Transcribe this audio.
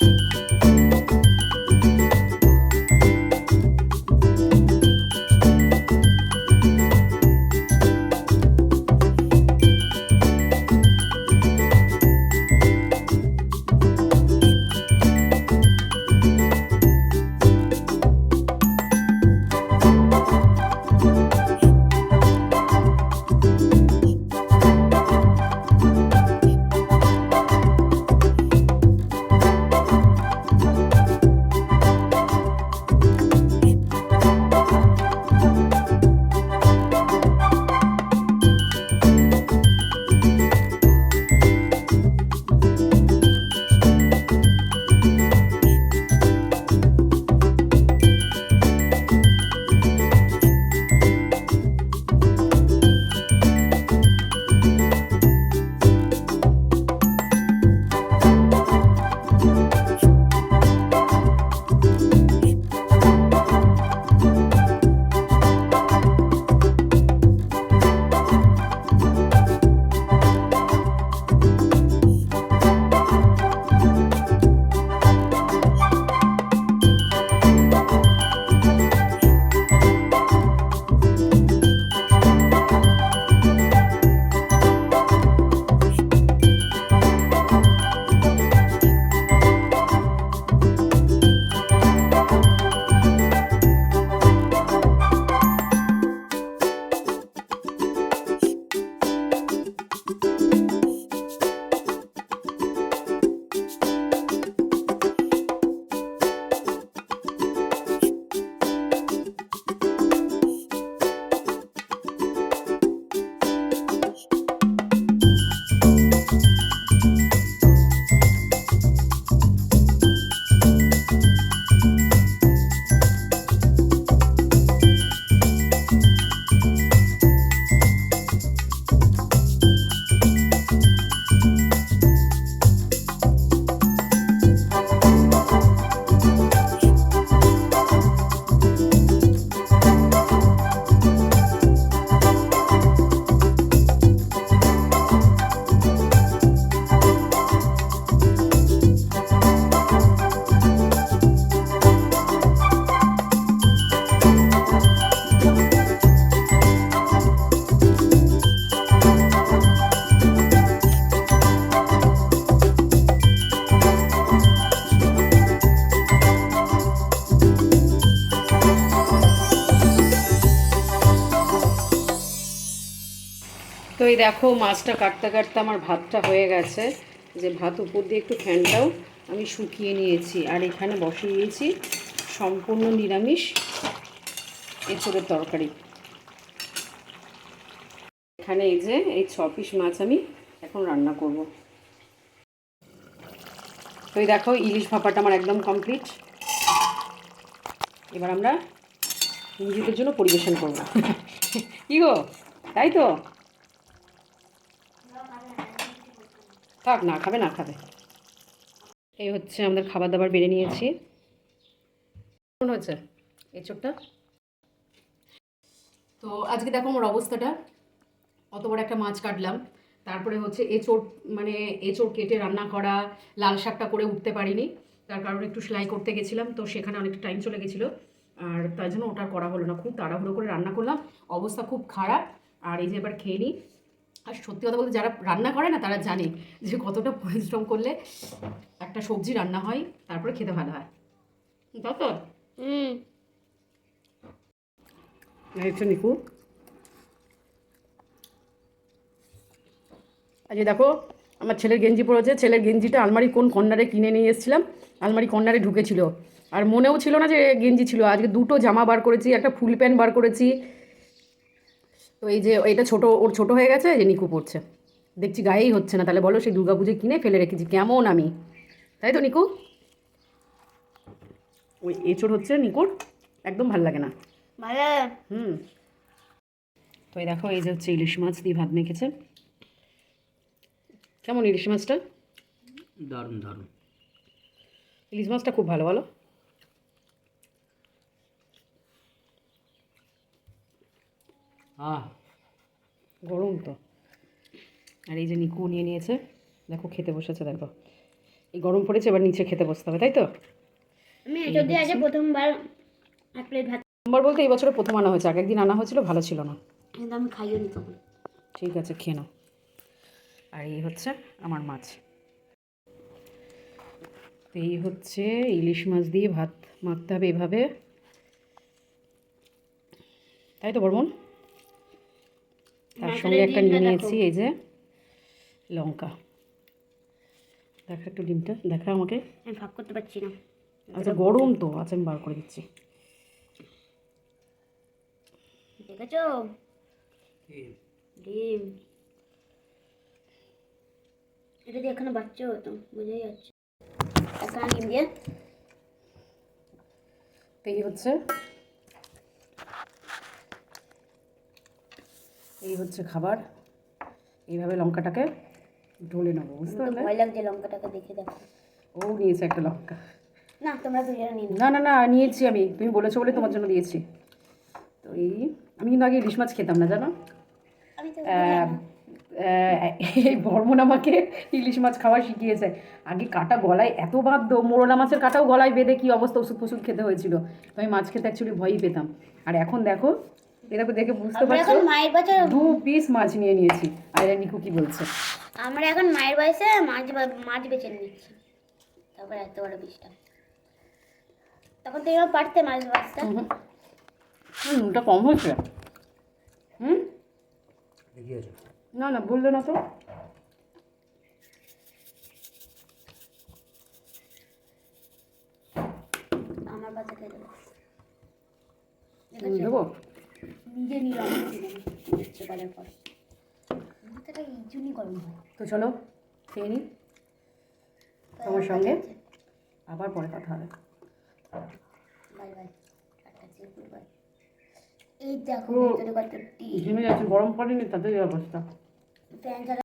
তো এই দেখো মাছটা কাটতে কাটতে আমার ভাতটা হয়ে গেছে। যে ভাত উপর দিয়ে একটু ফ্যানটাও আমি শুকিয়ে নিয়েছি। আর এখানে বসিয়ে দিয়েছি সম্পূর্ণ নিরামিষ এঁচড়ের তরকারি। এখানে এই যে এই ছ পিস মাছ আমি এখন রান্না করব। তো এই দেখো ইলিশ ভাপাটা আমার একদম কমপ্লিট। এবার আমরা নিজেদের জন্য পরিবেশন করব। কি গো? তাই তো? থাক, না খাবে না খাবে। এই হচ্ছে আমাদের খাবার দাবার বেড়ে নিয়েছি। কেমন হচ্ছে এই চোখটা? তো আজকে দেখো আমার অবস্থাটা। অত বড় একটা মাছ কাটলাম। তারপরে হচ্ছে এঁচোড় মানে এঁচোড় কেটে রান্না করা, লাল শাকটা করে উঠতে পারিনি। তার কারণে একটু সেলাই করতে গেছিলাম, তো সেখানে অনেকটা টাইম চলে গেছিল। আর তাই জন্য ওটা করা হলো না। খুব তাড়াহুড়ো করে রান্না করলাম। অবস্থা খুব খারাপ। আর এই যে এবার খেয়ে নিই। আর সত্যি কথা বলতে যারা রান্না করে না তারা জানে যে কতটা পরিশ্রম করলে একটা সবজি রান্না হয় তারপরে খেতে ভালো হয়। হচ্ছে নিকু। আজকে দেখো আমার ছেলের গেঞ্জি পরেছে। ছেলের গেঞ্জিটা আলমারি কোন কর্নারে কিনে নিয়ে এসেছিলাম। আলমারি কর্নারে ঢুকেছিল। আর মনেও ছিল না যে গেঞ্জি ছিল। আজকে দুটো জামা বার করেছি একটা ফুল প্যান্ট বার করেছি তো এই যে এটা ছোট ওর ছোট হয়ে গেছে যে নিকু পড়ছে। দেখছি গায়েই হচ্ছে না তাহলে বলো সেই দুর্গা পুজোয় কিনে ফেলে রেখেছি কেমন আমি? তাই তো নিকু? ওই এঁচড় হচ্ছে নিকুর একদম ভালো লাগে না। হুম। তো এই দেখো এই যে হচ্ছে ইলিশ মাছ দিয়ে ভাত মেখেছে। কেমন ইলিশ মাছটা? দারুণ দারুণ। ইলিশ মাছটা খুব ভালো বলো। আহ গরম তো। আর এই যে নিকু নিয়ে নিয়েছে দেখো খেতে বসেছে দেখো। এই গরম পড়েছে এবার নিচে খেতে বসতে হবে তাই তো? আমি দিয়ে আজকে প্রথমবার এক প্লেট ভাত নম্বর বলতে এই বছরে প্রথম আনা হয়েছে আগে একদিন আনা হয়েছিল ভালো ছিল না। কিন্তু আমি খাইও নি তখন। ঠিক আছে খেয়ে নাও। আর এই হচ্ছে আমার মাছ। তো এই হচ্ছে ইলিশ মাছ দিয়ে ভাত মাখতে হবে এভাবে। তাই তো বর্মন? তার সঙ্গে একটা নিয়ে নিয়েছি এই যে লঙ্কা। দেখা একটু ডিমটা দেখা আমাকে। আমি ভাগ করতে পারছি না। আচ্ছা গরম তো আচ্ছা আমি বার করে দিচ্ছি। দেখেছ? ডিম। এটা দিয়ে এখানে বাচ্চা হতো বুঝেই যাচ্ছে। এখানে ডিম দিয়ে। তো এই হচ্ছে এই হচ্ছে খাবার। এইভাবে লঙ্কাটাকে ঢলে নেব বুঝতে পারলে? ভয় লাগছে লঙ্কাটাকে দেখে দেখো। ও নিয়েছে একটা লঙ্কা। না তোমরা দুজনে নিন না না না নিয়েছি আমি। তুমি বলেছ বলে তোমার জন্য দিয়েছি। তো এই আমি কিন্তু আগে ইলিশ মাছ খেতাম না জানো? এই বর্মন আমাকে ইলিশ মাছ খাওয়া শিখিয়েছে। আগে কাটা গলায় এত বাধ্য মোরলা মাছের কাটাও গলায় বেঁধে কি অবস্থা ওষুধ ফষুধ খেতে হয়েছিল। তো আমি মাছ খেতে অ্যাকচুয়ালি ভয়ই পেতাম। আর এখন দেখো এরকম দেখে বুঝতে পারছ? এখন মায়ের বছর দু পিস মাছ নিয়ে নিয়েছি। আর নিকু কি বলছে? আমরা এখন মায়ের বয়সে মাছ মাছ বেছে নিচ্ছি। তারপর এত বড় বিষটা তখন তো এবার পারতে মাছ হুম। ওটা কম হয়েছে। হুম? না না বললে না তো। আমার বাচ্চা খেয়ে দেবো। দেবো? নিজে ইচ্ছে করার পর মাথাটা এই জন্যই গরম হয়। তো চলো খেয়ে নিই তোমার সঙ্গে আবার পরে কথা হবে। বাই বাই বাই এই দেখো গরম পড়েনি তাদের এই অবস্থা